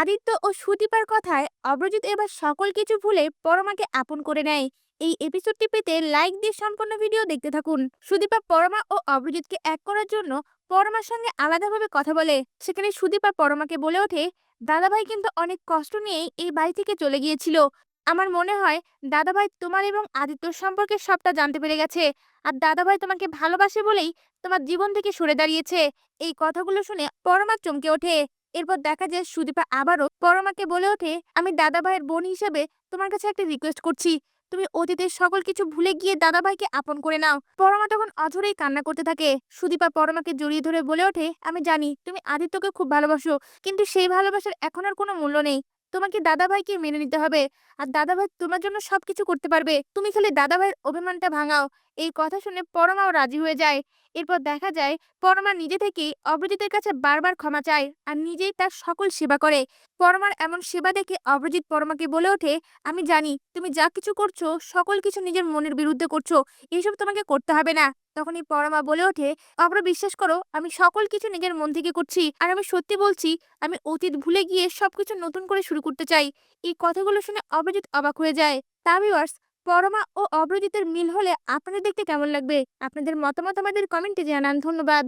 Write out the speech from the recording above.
আদিত্য ও সুদীপার কথায় অব্রজিৎ এবার সকল কিছু ভুলে পরমাকে আপন করে নেয়। এই এপিসোডটি পেতে লাইক দিয়ে সম্পূর্ণ ভিডিও দেখতে থাকুন। সুদীপা, পরমা ও অব্রজিৎকে এক করার জন্য পরমার সঙ্গে আলাদাভাবে কথা বলে। সেখানে সুদীপা পরমাকে বলে ওঠে, দাদাভাই কিন্তু অনেক কষ্ট নিয়ে এই বাড়ি থেকে চলে গিয়েছিল। আমার মনে হয় দাদাভাই তোমার এবং আদিত্যর সম্পর্কে সবটা জানতে পেরে গেছে। আর দাদাভাই তোমাকে ভালোবাসে বলেই তোমার জীবন থেকে সরে দাঁড়িয়েছে। এই কথাগুলো শুনে পরমা চমকে ওঠে। এরপর দেখা যায় সুদীপা আবারও পরমাকে বলে ওঠে, আমি দাদা ভাইয়ের বোন হিসেবে তোমার কাছে একটা রিকোয়েস্ট করছি। তুমি অতীতের সকল কিছু ভুলে গিয়ে দাদা ভাইকে আপন করে নাও। পরমা তখন অধরেই কান্না করতে থাকে। সুদীপা পরমাকে জড়িয়ে ধরে বলে ওঠে, আমি জানি তুমি আদিত্যকে খুব ভালোবাসো, কিন্তু সেই ভালোবাসার এখন আর কোনো মূল্য নেই। তোমাকে দাদা ভাইকে মেনে নিতে হবে। আর দাদা ভাই তোমার জন্য সবকিছু করতে পারবে। তুমি খালি দাদা ভাইয়ের অভিমানটা ভাঙাও। এই কথা শুনে পরমাও রাজি হয়ে যায়। এরপর দেখা যায়, পরমা নিজে থেকেই অভিজিতের কাছে বারবার ক্ষমা চায় আর নিজেই তার সকল সেবা করে। পরমার এমন সেবা দেখে অভিজিৎ পরমাকে বলে ওঠে, আমি জানি তুমি যা কিছু করছ, সকল কিছু নিজের মনের বিরুদ্ধে করছ এইসব তোমাকে করতে হবে না। তখনই পরমা বলে ওঠে অব্র বিশ্বাস করো, আমি সকল কিছু নিজের মন থেকে করছি আর আমি সত্যি বলছি, আমি অতীত ভুলে গিয়ে সবকিছু নতুন করে শুরু করতে চাই। এই কথাগুলো শুনে অভিজিৎ অবাক হয়ে যায়। তা ভিউয়ার্স পরমা ও অব্রজিতের মিল হলে আপনাদের দেখতে কেমন লাগবে? আপনাদের মতামত আমাদের কমেন্টে জানান, ধন্যবাদ।